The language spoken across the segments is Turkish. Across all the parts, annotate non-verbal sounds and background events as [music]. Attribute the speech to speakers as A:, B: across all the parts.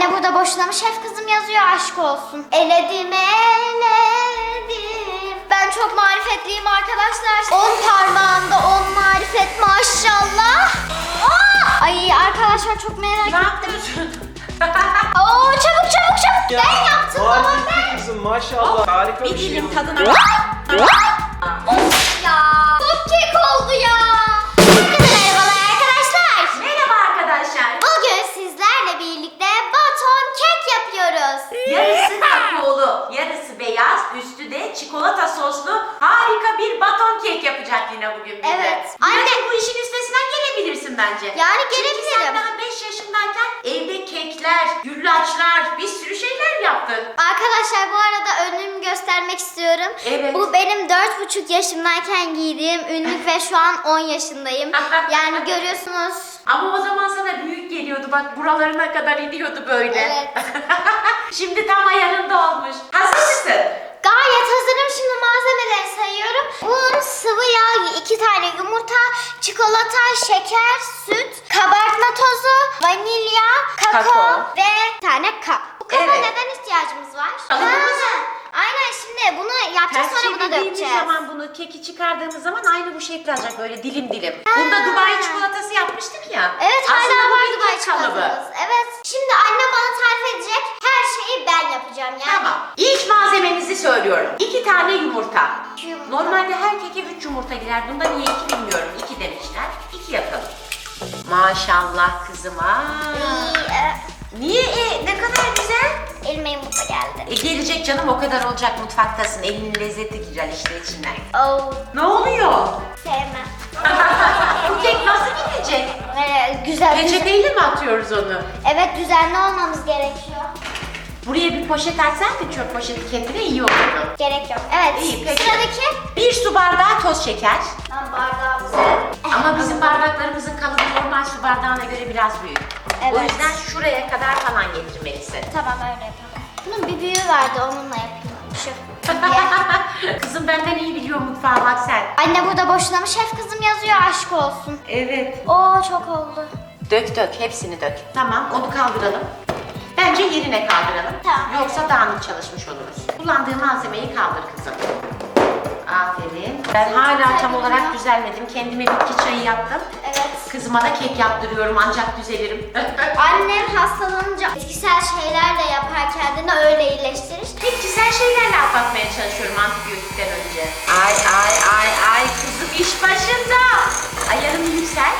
A: Anne burada boşuna mı şef kızım yazıyor aşk olsun. Eledim eledim. Ben çok marifetliyim arkadaşlar. On parmağımda on marifet maşallah. Aa! Ay arkadaşlar çok merak
B: Ne
A: ettim. Oo çabuk çabuk çabuk. ben yaptım baba ben.
C: kızım maşallah. Harika
B: bir
C: bir şey
B: dilim
C: oldu.
B: tadına
A: Of ya. Çok kek oldu ya. Arkadaşlar
B: bu
A: arada önlüğümü göstermek istiyorum.
B: Evet.
A: Bu benim 4,5 yaşımdayken giydiğim ünlük ve şu an 10 yaşındayım. [laughs] Yani görüyorsunuz.
B: Ama o zaman sana büyük geliyordu bak buralarına kadar iniyordu böyle.
A: Evet. [laughs]
B: Şimdi tam ayarında olmuş. Hazır mısın?
A: Gayet hazırım. Şimdi malzemeleri sayıyorum. Un, sıvı yağ, 2 tane yumurta, çikolata, şeker, süt, kabartma tozu, vanilya, kakao,
B: Kakao.
A: ve bir tane kap. Bu kaba
B: Evet.
A: neden ihtiyacımız var?
B: Kalıbımız.
A: Aynen şimdi bunu yapacağız sonra buna dökeceğiz.
B: zaman bunu keki çıkardığımız zaman aynı bu şekli alacak böyle dilim dilim. Bunda Dubai çikolatası yapmıştık ya.
A: Evet
B: Aslında
A: hala
B: bu
A: var
B: bir
A: Dubai
B: kek kalıbı.
A: çikolatamız. Evet. Şimdi anne bana tarif edecek. Her şeyi ben yapacağım yani.
B: Tamam. İlk malzememizi söylüyorum. İki tane yumurta.
A: İki yumurta.
B: Normalde her keke üç yumurta girer. Bunda niye iki bilmiyorum. İki demişler. İki yapalım. Maşallah kızıma.
A: İyi, e,
B: Niye e, ne kadar güzel.
A: Elime yumurta geldi.
B: E, gelecek canım o kadar olacak mutfaktasın. Elinin lezzeti güzel işte içinden.
A: Oh,
B: Ne oluyor?
A: sevmem. [laughs]
B: Bu kek nasıl gidecek?
A: Ee, güzel.
B: Peçeteyle mi atıyoruz onu?
A: Evet düzenli olmamız gerekiyor.
B: Buraya bir poşet açsaydın çöp poşeti kendine iyi olurdu.
A: Gerek yok. Evet.
B: İyi, peki.
A: Sıradaki.
B: Bir su bardağı toz şeker.
A: Ben bardağımızı.
B: Ama bizim bardaklarımızın kalıbı normal su bardağına göre biraz büyük. O
A: Evet.
B: yüzden şuraya kadar falan getirmelisin.
A: Tamam öyle yapalım. Bunun bir büyüğü vardı onunla yapayım. [laughs] Şu.
B: Kızım benden iyi biliyor mutfağı bak sen.
A: Anne burada boşuna mı şef kızım yazıyor aşk olsun.
B: Evet.
A: Oo çok oldu.
B: Dök dök hepsini dök. Tamam onu kaldıralım. Bence yerine kaldıralım.
A: Tamam.
B: Yoksa dağınık çalışmış oluruz. Kullandığı malzemeyi kaldır kızım. Aferin. Ben hala tam olarak düzelmedim. Kendime bitki çayı yaptım.
A: Evet.
B: Kızıma da kek yaptırıyorum ancak düzelirim. [laughs]
A: Annem hastalanınca bitkisel şeyler de yapar kendini öyle iyileştirir.
B: Hep güzel şeylerle atlatmaya çalışıyorum antibiyotikten önce. Ay ay ay ay kızım iş başında. Ayarını yüksel.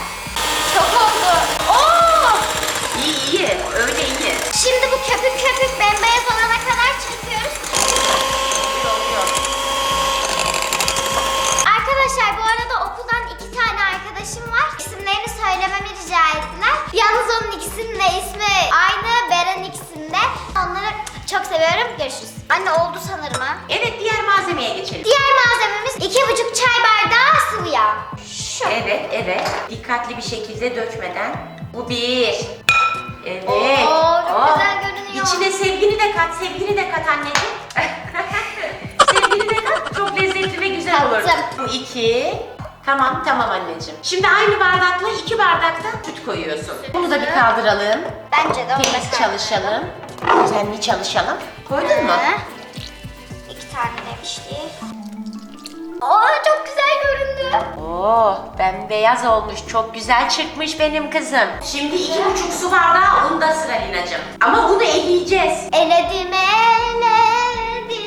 B: Evet evet dikkatli bir şekilde dökmeden. Bu bir. Evet.
A: Oo, çok
B: Oh.
A: güzel görünüyor.
B: İçine sevgini de kat, sevgini de kat anneciğim. [laughs] sevgini de kat, çok lezzetli ve güzel olur. Bu iki. Tamam, tamam anneciğim. Şimdi aynı bardakla iki bardak da süt koyuyorsun. Bunu da bir kaldıralım.
A: Bence de
B: Temiz çalışalım. Düzenli çalışalım. Koydun mu?
A: Hı. İki tane demişti. Oo çok güzel göründü.
B: Oo, bembeyaz olmuş. Çok güzel çıkmış benim kızım. Şimdi iki buçuk su bardağı unda sıra Lina'cığım. Ama unu eleyeceğiz.
A: Eledim eledim.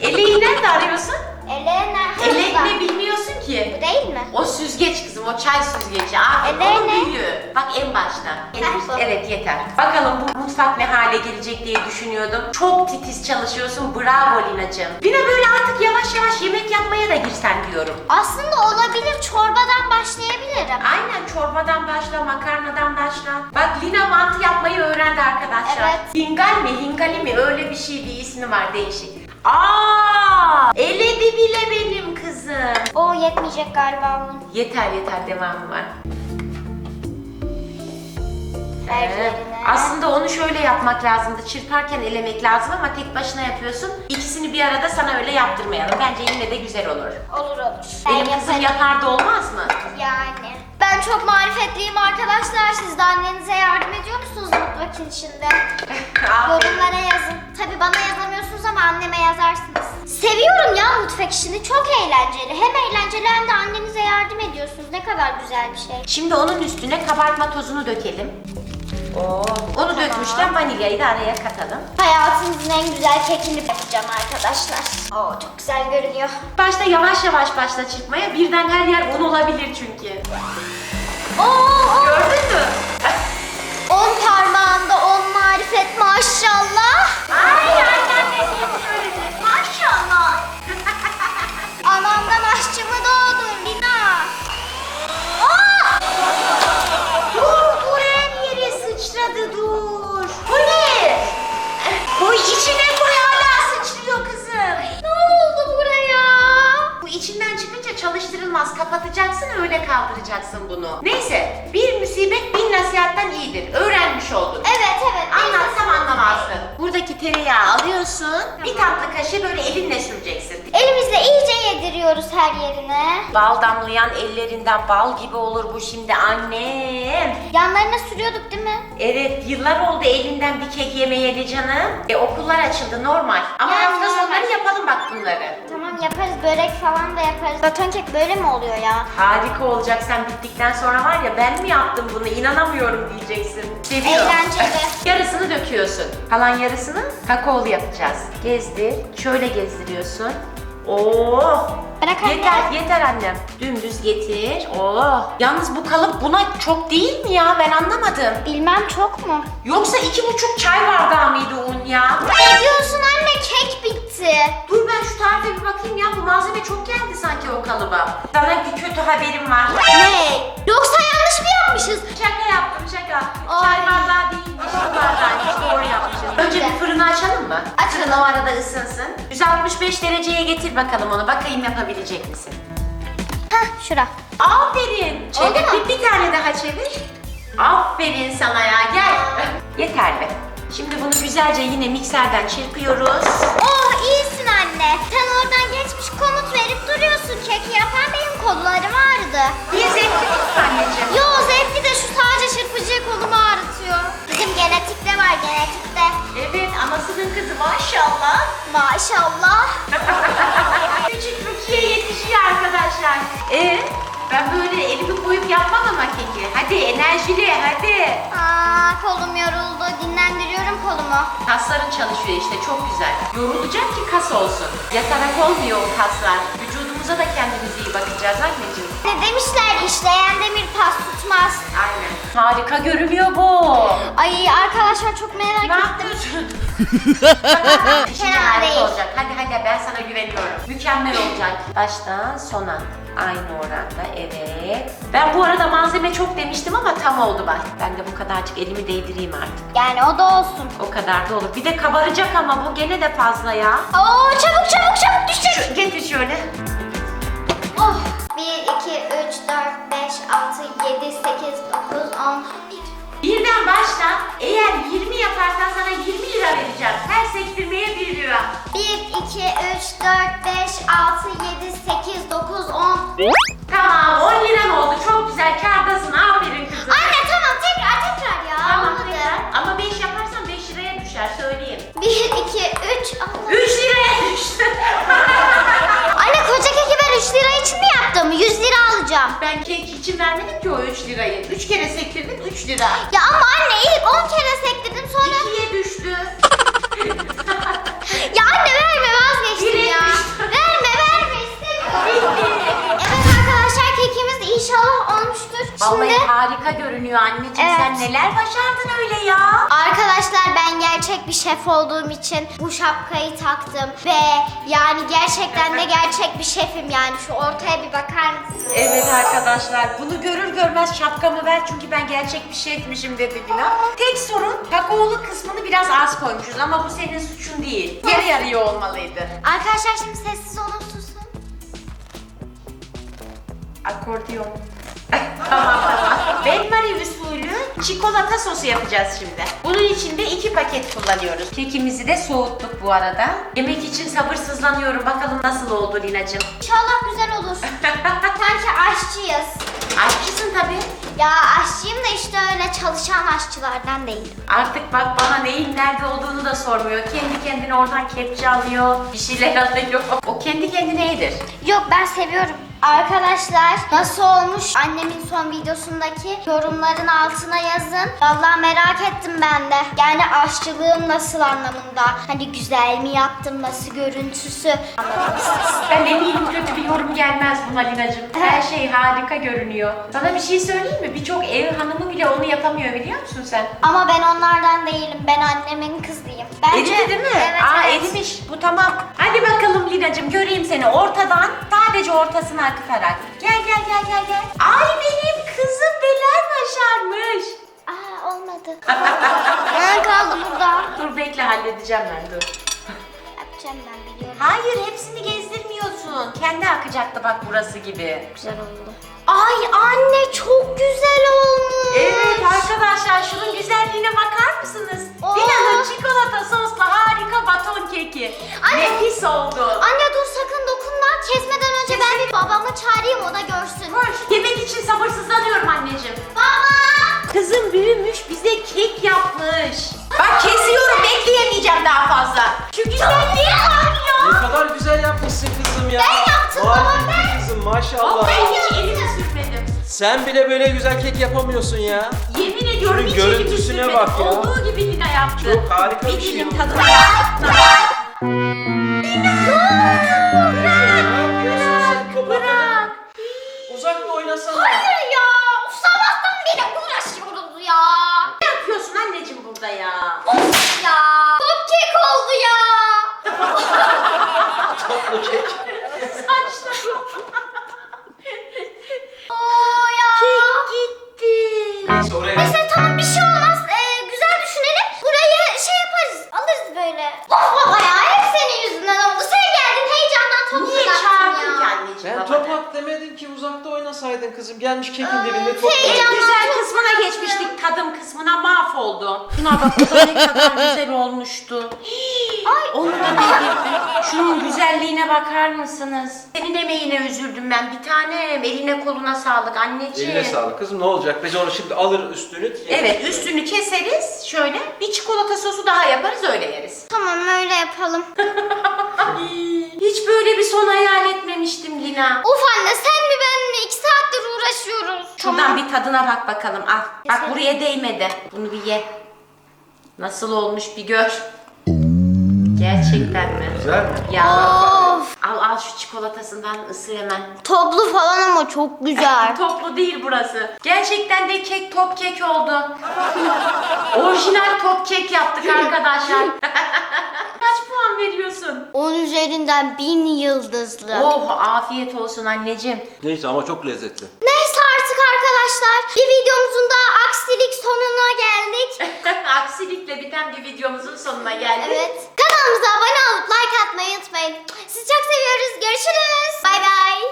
A: [laughs]
B: Eleği nerede arıyorsun?
A: Ele nerede?
B: Elek ne bilmiyorsun ki?
A: Bu değil mi?
B: O süzgeç kızım, o çay süzgeci. Aferin,
A: Eleği
B: onun
A: ne?
B: büyüğü. Bak en başta.
A: Bu.
B: Evet yeter. Bakalım bu mutfak ne hale gelecek diye düşünüyordum. Çok titiz çalışıyorsun. Bravo Lina'cığım. Lina böyle artık yavaş yavaş yemek yapmaya da girsen diyorum.
A: Aslında olabilir. Çorbadan başlayabilirim.
B: Aynen çorbadan başla, makarnadan başla. Bak Lina mantı yapmayı öğrendi arkadaşlar.
A: Evet.
B: Hingal mi, hingali mi öyle bir şey bir ismi var değişik. Aa! Eledi bile benim kızım.
A: O yetmeyecek galiba bunun.
B: Yeter yeter devamı var. Ee,
A: yerine.
B: aslında onu şöyle yapmak lazımdı. Çırparken elemek lazım ama tek başına yapıyorsun. İkisini bir arada sana öyle yaptırmayalım. Bence yine de güzel olur.
A: Olur olur. Ben
B: Benim kızım
A: yaparım.
B: yapar da olmaz mı?
A: Yani. Ben çok marifetliyim arkadaşlar. Siz de annenize yardım ediyor musunuz mutfak işinde? [laughs]
B: Aferin.
A: Yorumlara yazın. Tabi bana yazamıyorsunuz ama anneme yazarsınız. Seviyorum ya mutfak işini. Çok eğlenceli. Hem eğlenceli hem de annenize yardım ediyorsunuz. Ne kadar güzel bir şey.
B: Şimdi onun üstüne kabartma tozunu dökelim. Oo, onu dökmüşken vanilyayı da araya katalım.
A: Hayatınızın en güzel kekini yapacağım arkadaşlar. Oo çok güzel görünüyor.
B: Başta yavaş yavaş başla çırpmaya. Birden her yer un olabilir çünkü. Çalıştırılmaz. Kapatacaksın öyle kaldıracaksın bunu. Neyse bir musibet bin nasihattan iyidir. Öğrenmiş oldun.
A: Evet evet.
B: Anlatsam anlamazsın. Buradaki tereyağı alıyorsun. Bir tatlı kaşığı böyle elinle süreceksin.
A: Elimizle iyice yediriyoruz her yerine.
B: Bal damlayan ellerinden bal gibi olur bu şimdi annem.
A: Yanlarına sürüyorduk değil mi?
B: Evet yıllar oldu elinden bir kek yemeyeli canım. E, okullar açıldı normal. Ama
A: Yani
B: hafta
A: normal.
B: Sonları yapalım bak bunları.
A: Tamam yaparız. Börek falan da yaparız. Baton kek böyle mi oluyor ya?
B: Harika olacak sen bittikten sonra var ya ben mi yaptım bunu inanamıyorum diyeceksin. Seviyor.
A: Eğlenceli. [laughs]
B: Yarısını döküyorsun. Kalan yarısını kakaolu yapacağız. Gezdir. Şöyle gezdiriyorsun. Oo!
A: Bırak anne.
B: Yeter, yeter annem. Dümdüz getir. Oo! Yalnız bu kalıp buna çok değil mi ya? Ben anlamadım.
A: Bilmem çok mu?
B: Yoksa iki buçuk çay bardağı mıydı un ya?
A: Ne diyorsun anne? Kek bitti.
B: Dur ben şu tarife bir bakayım ya. Bu malzeme çok geldi sanki o kalıba. Sana bir kötü haberim var.
A: Ne? Yoksa yanlış mı yapmışız?
B: Şaka yaptım şaka.
A: Ay.
B: Çay bardağı değil, su bardağıymış. Doğru yapmışım. Önce bir fırını açalım mı?
A: Açalım.
B: Fırın o arada ısınsın. 165 dereceye getir bakalım onu. Bakayım yapabilecek misin?
A: Hah şura.
B: Aferin. Çevir. Bir, bir tane daha çevir. Aferin sana ya. Gel. Yeterli. Şimdi bunu güzelce yine mikserden çırpıyoruz.
A: İyisin anne. Sen oradan geçmiş komut verip duruyorsun. Keki yapan benim kollarım ağrıdı.
B: Niye zevkli değil mi anneciğim?
A: Yo zevkli de şu sadece çırpıcı kolumu ağrıtıyor. Bizim genetikte var genetikte.
B: Evet anasının kızı maşallah.
A: Maşallah. [laughs]
B: Küçük Rukiye yetişiyor arkadaşlar. Ee, ben böyle elimi koyup yapmam ama keki. Hadi enerjili hadi.
A: Aa kolum yoruldu. Dinlendiriyorum kolumu.
B: Kasların çalışıyor işte çok güzel. Yorulacak ki kas olsun. Yatarak olmuyor o kaslar. Vücudumuza da kendimize iyi bakacağız anneciğim.
A: Ne demişler işleyen demir pas tutmaz.
B: Aynen. Harika görünüyor bu.
A: Ay arkadaşlar çok merak
B: Ne
A: ettim.
B: yapıyorsun? [laughs]
A: Fena
B: harika
A: değil.
B: olacak. Hadi hadi ben sana güveniyorum. Mükemmel olacak. Baştan sona. Aynı oranda evet. Ben bu arada malzeme çok demiştim ama tam oldu bak. Ben de bu kadarcık elimi değdireyim artık.
A: Yani o da olsun.
B: O kadar da olur. Bir de kabaracak ama bu gene de fazla ya.
A: Oo çabuk çabuk çabuk düşecek.
B: Şu, getir şöyle.
A: Oh. 1, 2, 3, 4, 5, 6, 7, 8, 9, 10, 11.
B: Başla. Eğer 20 yaparsan sana 20 lira vereceğim. Her sektirmeye 1 lira.
A: 1, 2, 3, 4, 5, 6, 7, 8, 9, 10.
B: Tamam 10 liran oldu. Çok güzel. Kârdasın. Aferin kızım.
A: Anne tamam tekrar tekrar ya.
B: Tamam
A: Olmadı.
B: tekrar. Ama 5 yaparsan 5 liraya düşer söyleyeyim.
A: 1, 2, 3. Allah.
B: 3 liraya düştü. [laughs]
A: Anne koca keki ben 3 lira için mi yaptım? 100 lira alacağım.
B: ben kek için vermedim ki o 3 lirayı. 3 kere sektirdim 3 lira.
A: Ya ama anne ilk 10 kere sektirdim sonra.
B: 2'ye düştü. [laughs]
A: Ya anne verme vazgeçtim ya. Verme verme istemiyorum. Evet arkadaşlar kekimiz inşallah olmuştur.
B: Vallahi
A: Şimdi
B: harika görünüyor anneciğim.
A: Evet.
B: Sen neler başardın öyle ya.
A: Arkadaşlar ben gerçek bir şef olduğum için bu şapkayı taktım ve yani gerçekten de gerçek bir şefim yani şu ortaya bir bakar mısınız?
B: Evet arkadaşlar bunu görür görmez şapkamı ver çünkü ben gerçek bir şefmişim dedi Dila. Tek sorun kakaolu kısmını biraz az koymuşuz ama bu senin suçun değil. Yarı yarıya olmalıydı.
A: Arkadaşlar şimdi sessiz olun susun.
B: Akordiyon. Tamam tamam. Benmari usulü çikolata sosu yapacağız şimdi. Bunun için de iki paket kullanıyoruz. Kekimizi de soğuttuk bu arada. Yemek için sabırsızlanıyorum. Bakalım nasıl oldu Lina'cığım.
A: İnşallah güzel olur. [laughs] Sanki aşçıyız.
B: Aşçısın tabii.
A: Ya aşçıyım da işte öyle çalışan aşçılardan değilim.
B: Artık bak bana neyin nerede olduğunu da sormuyor. Kendi kendine oradan kepçe alıyor, bir şeyler [laughs] alıyor. O kendi kendine yedir.
A: Yok ben seviyorum. Arkadaşlar nasıl olmuş annemin son videosundaki yorumların altına yazın. Vallahi merak ettim ben de. Yani aşçılığım nasıl anlamında. Hani güzel mi yaptım, nasıl görüntüsü.
B: Ben eminim kötü bir yorum gelmez buna Lina'cığım. [laughs] Her şey harika görünüyor. Sana bir şey söyleyeyim mi? Birçok ev hanımı bile onu yapamıyor biliyor musun sen?
A: Ama ben onlardan değilim. Ben annemin kızıyım. Bence,
B: Eridi değil mi?
A: Evet,
B: Aa
A: evet.
B: erimiş. Bu tamam. Hadi bakalım Lina'cığım göreyim seni ortadan sadece ortasına akıtarak. Gel gel gel gel gel. Ay benim kızım neler başarmış.
A: Aa olmadı. [laughs] ben kaldım burada.
B: Dur bekle halledeceğim ben dur.
A: Yapacağım ben biliyorum.
B: Hayır hepsini gezdirmiyorsun. Kendi akacaktı bak burası gibi.
A: Güzel oldu. Ay anne çok güzel olmuş.
B: Evet arkadaşlar şunun güzelliğine bakar mısınız?
A: Oo.
B: Lina'nın çikolata soslu harika baton keki.
A: Anne.
B: Nefis oldu.
A: Anne dur sakın dokunma. Kesmeden önce ben bir babamı çağırayım o da görsün.
B: Koş. Yemek için sabırsızlanıyorum anneciğim.
A: Baba!
B: Kızım büyümüş bize kek yapmış. Bak kesiyorum bekleyemeyeceğim daha fazla. Şu güzelliğe bak
C: Ne
B: ya.
C: kadar güzel yapmışsın kızım ya.
A: Ben yaptım
C: Harika
A: baba, ben.
C: kızım maşallah.
B: Ben hiç elimi sürmedim.
C: Sen bile böyle güzel kek yapamıyorsun ya.
B: Yemin ediyorum
C: Şunun
B: hiç elimi
C: görüntüsüne
B: sürmedim.
C: bak ya.
B: Olduğu gibi Lina yaptı.
C: Çok harika bir
B: bir
C: şey
B: dilim
C: oldu.
B: tadına bak.
C: Ne topak demedin ki uzakta oynasaydın kızım. Gelmiş kekin dibinde top
A: heyecan-
C: oynuyor.
B: Güzel kısmına geçmiştik tadım kısmına mahvoldu. Şuna bak o da ne kadar güzel olmuştu. Ay onu da devirdi. Şunun güzelliğine bakar mısınız? Senin emeğine üzüldüm ben. Bir tanem eline koluna sağlık anneciğim.
C: Eline sağlık kızım ne olacak? Biz onu şimdi alır üstünü. yeriz.
B: Evet üstünü keseriz şöyle bir çikolata sosu daha yaparız öyle yeriz.
A: Tamam öyle yapalım. [laughs]
B: Hiç böyle bir son etmemiştim Lina.
A: of anne sen mi ben mi? İki saattir uğraşıyoruz.
B: Şuradan bir tadına bak bakalım al. Bak buraya değmedi. Bunu bir ye. Nasıl olmuş bir gör. Gerçekten mi?
C: Güzel mi?
B: Ya
A: Of.
B: al al şu çikolatasından ısır hemen.
A: Toplu falan ama çok güzel. [laughs]
B: Toplu değil burası. Gerçekten de kek top kek oldu. [laughs] Orijinal top kek yaptık arkadaşlar. [laughs] veriyorsun?
A: 10 üzerinden 1000 yıldızlı.
B: Oh afiyet olsun anneciğim.
C: Neyse ama çok lezzetli.
A: Neyse artık arkadaşlar bir videomuzun daha aksilik sonuna geldik. [laughs]
B: Aksilikle biten bir videomuzun sonuna geldik.
A: Evet. Kanalımıza abone olup like atmayı unutmayın. Sizi çok seviyoruz. Görüşürüz. Bay bay.